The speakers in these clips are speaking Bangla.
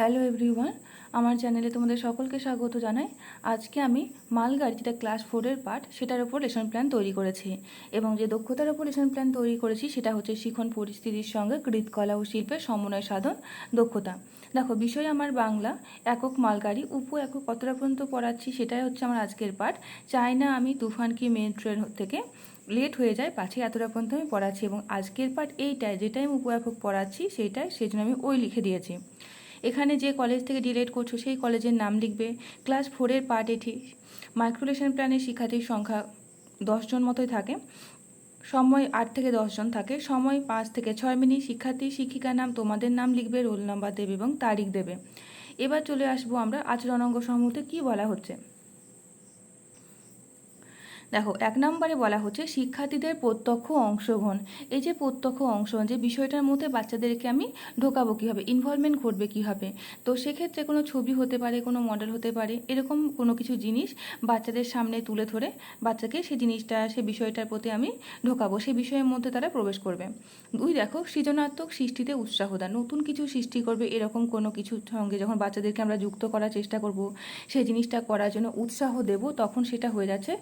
হ্যালো এভরিওয়ান, আমার চ্যানেলে তোমাদের সকলকে স্বাগত জানাই। আজকে আমি মালগাড়ি যেটা ক্লাস ফোরের পার্ট সেটার উপর লেসন প্ল্যান তৈরি করেছি এবং যে দক্ষতার উপর লেসন প্ল্যান তৈরি করেছি, সেটা হচ্ছে শিখন পরিস্থিতির সঙ্গে কৃতকলা ও শিল্পের সমন্বয় সাধন দক্ষতা। দেখো, বিষয় আমার বাংলা, একক মালগাড়ি, উপ একক কতটা পর্যন্ত পড়াচ্ছি সেটাই হচ্ছে আমার আজকের পার্ট চাই না আমি তুফান কি মেন ট্রেন থেকে লেট হয়ে যায়, পাছে এতটা পর্যন্ত আমি পড়াচ্ছি এবং আজকের পার্ট এইটাই, যেটাই আমি উপয়াপক পড়াচ্ছি, সেইটাই সেই জন্য আমি ওই লিখে দিয়েছি। এখানে যে কলেজ থেকে ডিলেট করছ, সেই কলেজের নাম লিখবে ক্লাস ফোরের পার্ট এটি মাইক্রোলেশন প্ল্যানের শিক্ষার্থীর সংখ্যা দশজন মতোই থাকে। সময় আট থেকে দশজন থাকে। সময় পাঁচ থেকে ছয় মিনিট। শিক্ষার্থী, শিক্ষিকার নাম, তোমাদের নাম লিখবে রোল নাম্বার দেবে এবং তারিখ দেবে। এবার চলে আসব আমরা আচরণ অঙ্গ সমূহতে কী বলা হচ্ছে? দেখো, এক নম্বরে বলা হচ্ছে শিক্ষার্থীদের প্রত্যক্ষ অংশগ্রহণ। এই যে প্রত্যক্ষ অংশগ্রহণ, যে বিষয়টার মধ্যে বাচ্চাদেরকে আমি ঢোকাবো কীভাবে ইনভলভমেন্ট ঘটবে কীভাবে? তো সেক্ষেত্রে কোনো ছবি হতে পারে, কোনো মডেল হতে পারে, এরকম কোনো কিছু জিনিস বাচ্চাদের সামনে তুলে ধরে বাচ্চাকে সেই জিনিসটা, সে বিষয়টার প্রতি আমি ঢোকাবো সেই বিষয়ের মধ্যে তারা প্রবেশ করবে। দুই, দেখো, সৃজনাত্মক সৃষ্টিতে উৎসাহ দেয় নতুন কিছু সৃষ্টি করবে, এরকম কোনো কিছুর সঙ্গে যখন বাচ্চাদেরকে আমরা যুক্ত করার চেষ্টা করব সেই জিনিসটা করার জন্য উৎসাহ দেব, তখন সেটা হয়ে যাচ্ছে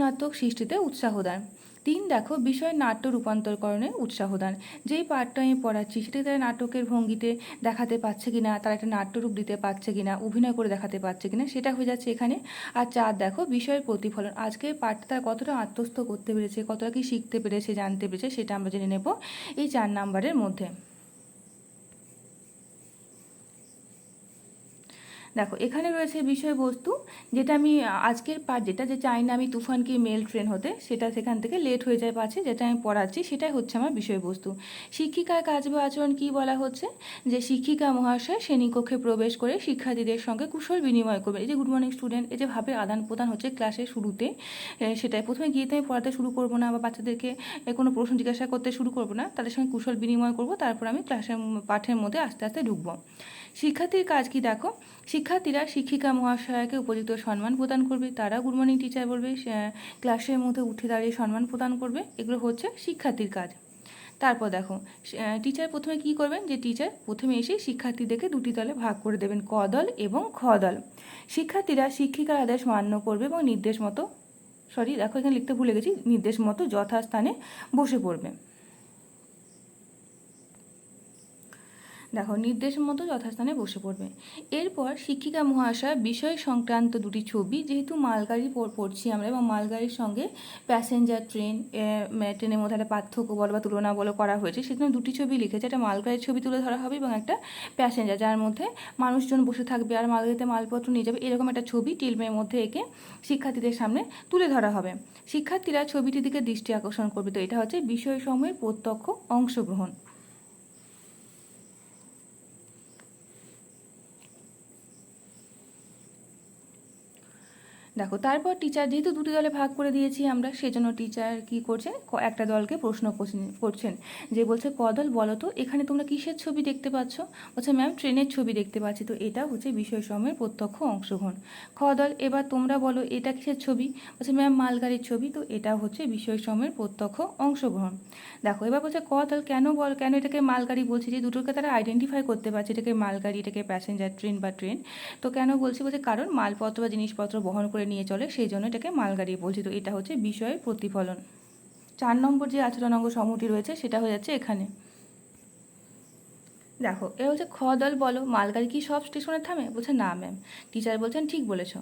সৃজনাত্মক সৃষ্টিতে উৎসাহ দান। তিন, দেখো, বিষয় নাট্য রূপান্তরকরণে উৎসাহ দান। যেই পাঠটা আমি পড়াচ্ছি, সেটা তারা নাটকের ভঙ্গিতে দেখাতে পারছে কিনা, তারা একটা নাট্যরূপ দিতে পারছে কিনা, অভিনয় করে দেখাতে পারছে কিনা, সেটা হয়ে যাচ্ছে এখানে। আর চার, দেখো, বিষয়ের প্রতিফলন। আজকে পাঠটা তারা কতটা আত্মস্থ করতে পেরেছে, কতটা কি শিখতে পেরেছে, জানতে পেরেছে, সেটা আমরা জেনে নেব এই চার নাম্বারের মধ্যে। দেখো, এখানে রয়েছে বিষয়বস্তু যেটা আমি, আজকের পার্ট যেটা, যে চাই না আমি তুফানকে মেল ট্রেন হতে, সেটা সেখান থেকে লেট হয়ে যায় পাচ্ছে যেটা আমি পড়াচ্ছি, সেটাই হচ্ছে আমার বিষয়বস্তু। শিক্ষিকার কাজ বা আচরণ কী বলা হচ্ছে? যে শিক্ষিকা মহাশয় শ্রেণীকক্ষে প্রবেশ করে শিক্ষার্থীদের সঙ্গে কুশল বিনিময় করবে। এই যে গুড মর্নিং স্টুডেন্ট এই যে ভাবে আদান প্রদান হচ্ছে ক্লাসের শুরুতে সেটাই। প্রথমে গিয়ে তো আমি পড়াতে শুরু করব না বা বাচ্চাদেরকে কোনো প্রশ্ন জিজ্ঞাসা করতে শুরু করব না, তাদের সঙ্গে কুশল বিনিময় করব, তারপর আমি ক্লাসের পাঠের মধ্যে আস্তে আস্তে ঢুকবো। শিক্ষার্থীর কাজ কি দেখো? শিক্ষার্থীরা, শিক্ষিকা মহাশয়াকে উপযুক্ত সম্মান প্রদান করবে। তারা গুড মর্নিং টিচার বলবে ক্লাসের মধ্যে উঠে দাঁড়িয়ে সম্মান প্রদান করবে। এগুলো হচ্ছে শিক্ষার্থীর কাজ। তারপর দেখো টিচার প্রথমে কি করবেন? যে টিচার প্রথমে এসে শিক্ষার্থীদেরকে দুটি দলে ভাগ করে দেবেন, ক দল এবং খ দল। শিক্ষার্থীরা শিক্ষিকার আদেশ মান্য করবে এবং নির্দেশ মতো সরি দেখো এখানে লিখতে ভুলে গেছি, নির্দেশ মতো যথাস্থানে বসে পড়বে। দেখো নির্দেশ মতো যথাস্থানে বসে পড়বে। এরপর শিক্ষিকা মহাশয় বিষয় সংক্রান্ত দুটি ছবি, যেহেতু মালগাড়ি পড়ছি আমরা, এবং মালগাড়ির সঙ্গে প্যাসেঞ্জার ট্রেন ট্রেনের মধ্যে একটা পার্থক্য বলো বা তুলনা বলো করা হয়েছে সেজন্য দুটি ছবি লিখেছে, একটা মালগাড়ির ছবি তুলে ধরা হবে এবং একটা প্যাসেঞ্জার যার মধ্যে মানুষজন বসে থাকবে আর মালগাড়িতে মালপত্র নিয়ে যাবে। এরকম একটা ছবি টিলমের মধ্যে এঁকে শিক্ষার্থীদের সামনে তুলে ধরা হবে। শিক্ষার্থীরা ছবিটির দিকে দৃষ্টি আকর্ষণ করবে। তো এটা হচ্ছে বিষয় বিষয়সমূহের প্রত্যক্ষ অংশগ্রহণ। দেখো, তারপর টিচার যেহেতু দুটি দলে ভাগ করে দিয়েছি আমরা, সেজন্য টিচার কি করছেন একটা দলকে প্রশ্ন করছেন যে বলছে কদল বলো তো, এখানে তোমরা কিসের ছবি দেখতে পাচ্ছ? বলছে, ম্যাম, ট্রেনের ছবি দেখতে পাচ্ছি। তো এটা হচ্ছে বিষয় সময়ের প্রত্যক্ষ অংশগ্রহণ। খ দল, এবার তোমরা বলো, এটা কিসের ছবি? বলছে, ম্যাম, মালগাড়ির ছবি। তো এটা হচ্ছে বিষয় সময়ের প্রত্যক্ষ অংশগ্রহণ। দেখো, এবার বলছে, ক দল কেন বল, কেন এটাকে মালগাড়ি বলছে? যে দুটোকে তারা আইডেন্টিফাই করতে পারছে, এটাকে মালগাড়ি, এটাকে প্যাসেঞ্জার ট্রেন বা ট্রেন তো কেন বলছি? বলছে, কারণ মালপত্র বা জিনিসপত্র বহন করে নিয়ে চলে, সেই জন্য এটাকে মালগাড়ি বলছি। তো এটা হচ্ছে বিষয়ের প্রতিফলন। চার নম্বর যে আচরণ অঙ্গ সমটি রয়েছে, সেটা হয়ে যাচ্ছে এখানে। দেখো, এ হচ্ছে খ দল বলো, মালগাড়ি কি সব স্টেশনে থামে? বলছে, না ম্যাম টিচার বলছেন, ঠিক বলেছ।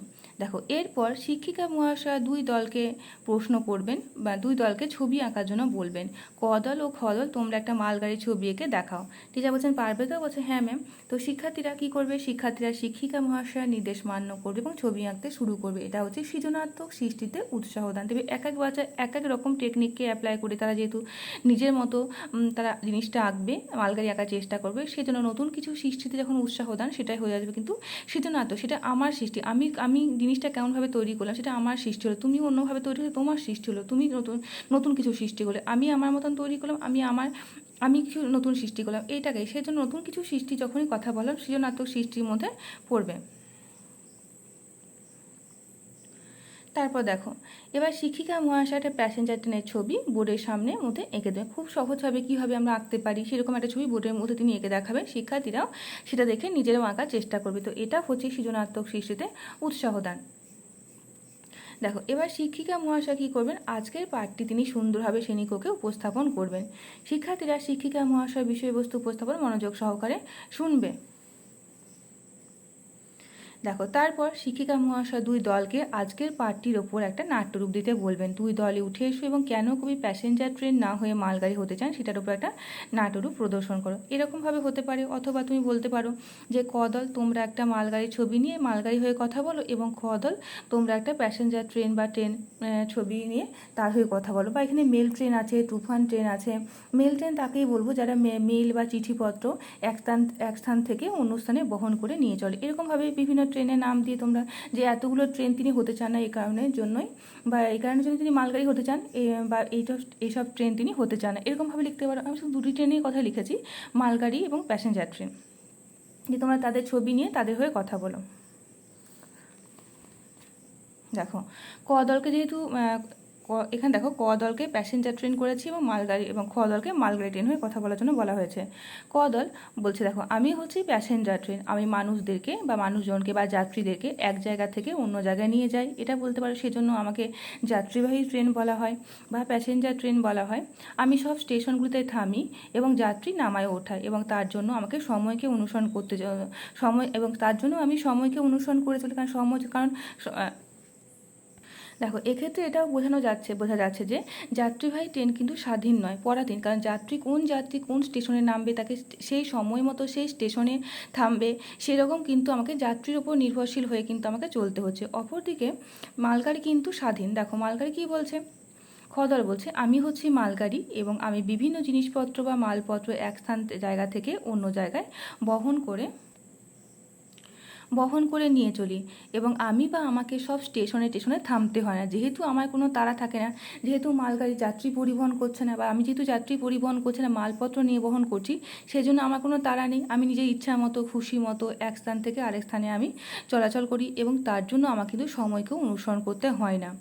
দেখো, এরপর শিক্ষিকা মহাশয় দুই দলকে প্রশ্ন করবেন বা দুই দলকে ছবি আঁকার জন্য বলবেন। ক দল ও খ দল, তোমরা একটা মালগাড়ির ছবি এঁকে দেখাও। টিচার বলছেন, পারবে তো? বলছে হ্যাঁ ম্যাম তো শিক্ষার্থীরা কি করবে? শিক্ষার্থীরা শিক্ষিকা মহাশয় নির্দেশ মান্য করবে এবং ছবি আঁকতে শুরু করবে। এটা হচ্ছে সৃজনাত্মক সৃষ্টিতে উৎসাহ দান তবে এক এক বাচ্চা, এক এক রকম টেকনিককে অ্যাপ্লাই করে তারা যেহেতু নিজের মতো তারা জিনিসটা আঁকবে, মালগাড়ি আঁকার চেষ্টা করবে সেজন্য নতুন কিছু সৃষ্টিতে যখন উৎসাহ দান, সেটাই হয়ে যাবে কিন্তু সেটা না তো, সেটা আমার সৃষ্টি। আমি আমি জিনিসটা কেমনভাবে তৈরি করলাম, সেটা আমার সৃষ্টি হলো। তুমি অন্যভাবে তৈরি হলে তোমার সৃষ্টি হলো। তুমি নতুন নতুন কিছু সৃষ্টি করলে। আমি আমার মতন তৈরি করলাম, আমি আমার, আমি কিছু নতুন সৃষ্টি করলাম। এইটাকে সেই জন্য নতুন কিছু সৃষ্টি যখনই কথা বললাম সৃজনাত্মক সৃষ্টির মধ্যে পড়বে। তারপর দেখো, এবার শিক্ষিকা মহাশয় একটা প্যাসেঞ্জার ট্রেনের ছবি বোর্ডের সামনে মধ্যে এঁকে দেবে খুব সহজভাবে কীভাবে আমরা আঁকতে পারি, সেরকম একটা ছবি বোর্ডের মধ্যে তিনি এঁকে দেখাবেন শিক্ষার্থীরাও সেটা দেখে নিজেরাও আঁকার চেষ্টা করবে। তো এটা হচ্ছে সৃজনাত্মক সৃষ্টিতে উৎসাহ দান। দেখো, এবার শিক্ষিকা মহাশয় কী করবেন? আজকের পাঠটি তিনি সুন্দরভাবে শ্রেণীকক্ষে উপস্থাপন করবেন। শিক্ষার্থীরা শিক্ষিকা মহাশয় বিষয়বস্তু উপস্থাপন মনোযোগ সহকারে শুনবে। দেখো, তারপর শিক্ষিকা মহাশয় দুই দলকে আজকের পাঠটির ওপর একটা নাট্যরূপ দিতে বলবেন। দুই দলে উঠে এসো এবং কেন কবি প্যাসেঞ্জার ট্রেন না হয়ে মালগাড়ি হতে চান সেটার উপর একটা নাট্যরূপ প্রদর্শন করো। এরকমভাবে হতে পারে, অথবা তুমি বলতে পারো যে, ক দল, তোমরা একটা মালগাড়ির ছবি নিয়ে মালগাড়ি হয়ে কথা বলো এবং খ দল, তোমরা একটা প্যাসেঞ্জার ট্রেন বা ট্রেন ছবি নিয়ে তার হয়ে কথা বলো। বা এখানে মেল ট্রেন আছে, তুফান ট্রেন আছে। মেল ট্রেন তাকেই বলব যারা মেল বা চিঠিপত্র এক স্থান এক স্থান থেকে অন্য স্থানে বহন করে নিয়ে চলে। এরকমভাবে বিভিন্ন ট্রেনের নাম দিয়ে তোমরা যে এতগুলো ট্রেন তিনি হতে চান না এই কারণের জন্যই, বা এই কারণের জন্য তিনি মালগাড়ি হতে চান বা এইসব এইসব ট্রেন তিনি হতে চান না। এরকমভাবে লিখতে পারো। আমি শুধু দুটি ট্রেনের কথা লিখেছি, মালগাড়ি এবং প্যাসেঞ্জার ট্রেন যে তোমরা তাদের ছবি নিয়ে তাদের হয়ে কথা বলো। দেখো কদলকে দলকে যেহেতু এখানে দেখো ক দলকে প্যাসেঞ্জার ট্রেন করেছি এবং মালগাড়ি এবং খ দলকে মালগাড়ি ট্রেন হয়ে কথা বলার জন্য বলা হয়েছে। ক দল বলছে, দেখো, আমি হচ্ছি প্যাসেঞ্জার ট্রেন আমি মানুষদেরকে বা মানুষজনকে বা যাত্রীদেরকে এক জায়গা থেকে অন্য জায়গায় নিয়ে যাই। এটা বলতে পারো, সেজন্য আমাকে যাত্রীবাহী ট্রেন বলা হয় বা প্যাসেঞ্জার ট্রেন বলা হয়। আমি সব স্টেশনগুলিতে থামি এবং যাত্রী নামায় ওঠাই এবং তার জন্য আমাকে সময়কে অনুসরণ করতে সময় এবং তার জন্য আমি সময়কে অনুসরণ করে চলি। কারণ সময় কারণ দেখো, এক্ষেত্রে এটাও বোঝানো যাচ্ছে, বোঝা যাচ্ছে যে যাত্রীবাহী ট্রেন কিন্তু স্বাধীন নয়, পরাধীন। কারণ যাত্রী কোন যাত্রী কোন স্টেশনে নামবে, তাকে সেই সময় মতো সেই স্টেশনে থামবে, সেরকম কিন্তু আমাকে যাত্রীর ওপর নির্ভরশীল হয়ে কিন্তু আমাকে চলতে হচ্ছে। অপরদিকে মালগাড়ি কিন্তু স্বাধীন। দেখো, মালগাড়ি কী বলছে? খদর বলছে, আমি হচ্ছি মালগাড়ি এবং আমি বিভিন্ন জিনিসপত্র বা মালপত্র এক স্থান জায়গা থেকে অন্য জায়গায় বহন করে বহন করে নিয়ে চলি। এবং আমি বা আমাকে সব স্টেশনে স্টেশনে থামতে হয় না। যেহেতু আমার কোনো তাড়া থাকে না, যেহেতু মালগাড়ি যাত্রী পরিবহন করছে না বা আমি যেহেতু যাত্রী পরিবহন করছে না, মালপত্র নিয়ে বহন করছি, সেজন্য আমার কোনো তাড়া নেই। আমি নিজের ইচ্ছা মতো, খুশি মতো এক স্থান থেকে আরেক স্থানে আমি চলাচল করি এবং তার জন্য আমাকে কিন্তু সময়কেও অনুসরণ করতে হয় না।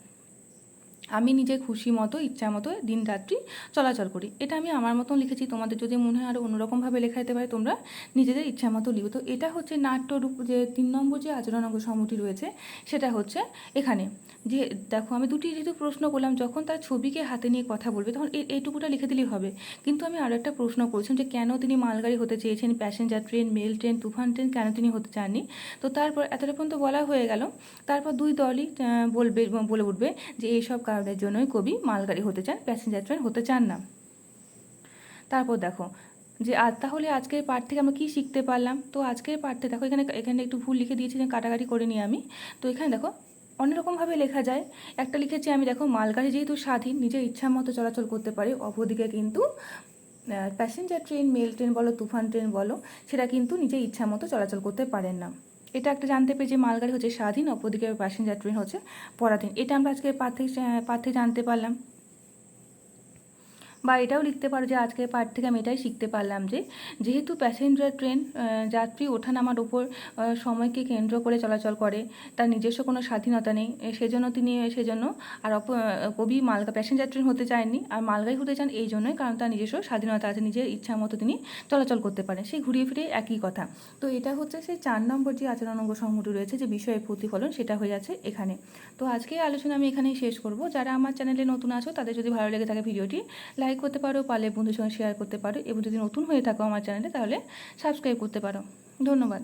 আমি নিজে খুশি মতো, ইচ্ছা মতো দিন রাত্রি চলাচল করি। এটা আমি আমার মতন লিখেছি, তোমাদের যদি মনে হয় আরও অন্যরকমভাবে লেখা যেতে পারে, তোমরা নিজেদের ইচ্ছা মতো লিখো তো এটা হচ্ছে নাট্যরূপ, যে তিন নম্বর যে আচরণাঙ্গ সমটি রয়েছে, সেটা হচ্ছে এখানে। যে দেখো আমি দুটি যেহেতু প্রশ্ন করলাম, যখন তার ছবিকে হাতে নিয়ে কথা বলবে তখন এইটুকুটা লিখে দিলেই হবে। কিন্তু আমি আরও একটা প্রশ্ন করেছিলাম যে কেন তিনি মালগাড়ি হতে চেয়েছেন? Passenger train, mail train, Toofan train কেন তিনি হতে চাননি? তো তারপর এতটা পর্যন্ত বলা হয়ে গেল। তারপর দুই দলই বলবে, বলে উঠবে যে এইসব কারণের জন্যই কবি মালগাড়ি হতে চান, প্যাসেঞ্জার ট্রেন হতে চান না। তারপর দেখো যে, আর তাহলে আজকের পাঠ থেকে আমরা কী শিখতে পারলাম? তো আজকের পাঠতে দেখো এখানে এখানে একটু ভুল লিখে দিয়েছি কাটাকাটি করে নিই আমি। তো এখানে দেখো অন্যরকমভাবে লেখা যায়। একটা লিখেছি, আমি দেখো, মালগাড়ি যেহেতু স্বাধীন, নিজের ইচ্ছা মতো চলাচল করতে পারে। অপরদিকে কিন্তু প্যাসেঞ্জার ট্রেন মেল ট্রেন বলো, তুফান ট্রেন বলো, সেটা কিন্তু নিজের ইচ্ছা মতো চলাচল করতে পারেন না। এটা একটা জানতে পেরে যে মালগাড়ি হচ্ছে স্বাধীন, অপরদিকে প্যাসেঞ্জার ট্রেন হচ্ছে পরাধীন। এটা আমরা আজকে পার্থে পার্থে জানতে পারলাম। বা এটাও লিখতে পারো যে আজকের পাঠ থেকে আমি এটাই শিখতে পারলাম যে, যেহেতু প্যাসেঞ্জার ট্রেন যাত্রী ওঠা নামার উপর সময়কে কেন্দ্র করে চলাচল করে, তার নিজস্ব কোনো স্বাধীনতা নেই সেজন্য তিনি সেজন্য আর কবি মালগা প্যাসেঞ্জার ট্রেন হতে চাননি আর মালগাই হতে চান এই জন্যই কারণ তার নিজস্ব স্বাধীনতা আছে, নিজের ইচ্ছা মতো তিনি চলাচল করতে পারেন সেই ঘুরিয়ে ফিরে একই কথা। তো এটা হচ্ছে সেই চার নম্বর যে আচরণাঙ্গ সমূহটি রয়েছে, যে বিষয়ের প্রতিফলন সেটা হয়ে যাচ্ছে এখানে। তো আজকে আলোচনা আমি এখানেই শেষ করব, যারা আমার চ্যানেলে নতুন আছো, তাদের যদি ভালো লেগে থাকে ভিডিওটি লাইক করতে পারো, পারলে বন্ধুর সঙ্গে শেয়ার করতে পারো এবং যদি নতুন হয়ে থাকো আমার চ্যানেলে তাহলে সাবস্ক্রাইব করতে পারো। ধন্যবাদ।